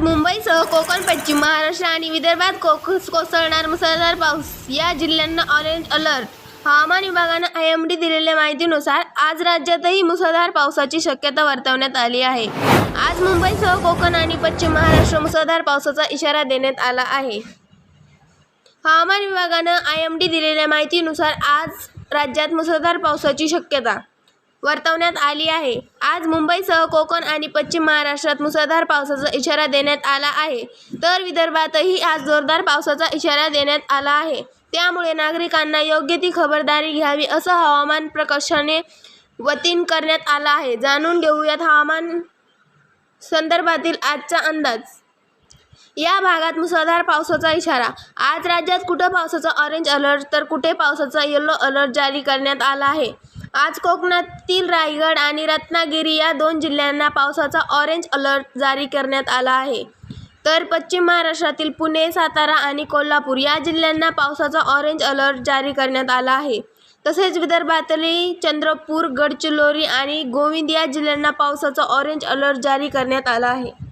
आज मुंबईसह कोकण पश्चिम महाराष्ट्र आणि विदर्भात कोक कोसळणार मुसळधार पाऊस. या जिल्ह्यांना ऑरेंज अलर्ट हवामान विभागानं आय एम डी दिलेल्या माहितीनुसार आज राज्यातही मुसळधार पावसाची शक्यता वर्तवण्यात आली आहे. आज मुंबईसह कोकण आणि पश्चिम महाराष्ट्र मुसळधार पावसाचा इशारा देण्यात आला आहे. हवामान विभागानं आय एम डी दिलेल्या माहितीनुसार आज राज्यात मुसळधार पावसाची शक्यता वर्तवण्यात आली आहे. आज मुंबईसह कोकण आणि पश्चिम महाराष्ट्रात मुसळधार पावसाचा इशारा देण्यात आला आहे. तर विदर्भातही आज जोरदार पावसाचा इशारा देण्यात आला आहे. त्यामुळे नागरिकांना योग्य ती खबरदारी घ्यावी असं हवामान प्रकाशाने वतीन करण्यात आलं आहे. जाणून घेऊयात हवामान संदर्भातील आजचा अंदाज. या भागात मुसळधार पावसाचा इशारा. आज राज्यात कुठं पावसाचा ऑरेंज अलर्ट तर कुठे पावसाचा येलो अलर्ट जारी करण्यात आला आहे? आज कोकणातील रायगड आणि रत्नागिरी या दोन जिल्ह्यांना पावसाचा ऑरेंज अलर्ट जारी करण्यात आला आहे. तर पश्चिम महाराष्ट्रातील पुणे सातारा आणि कोल्हापूर या जिल्ह्यांना पावसाचा ऑरेंज अलर्ट जारी करण्यात आला आहे. तसेच विदर्भातली चंद्रपूर गडचिरोली आणि गोविंद या जिल्ह्यांना पावसाचा ऑरेंज अलर्ट जारी करण्यात आला आहे.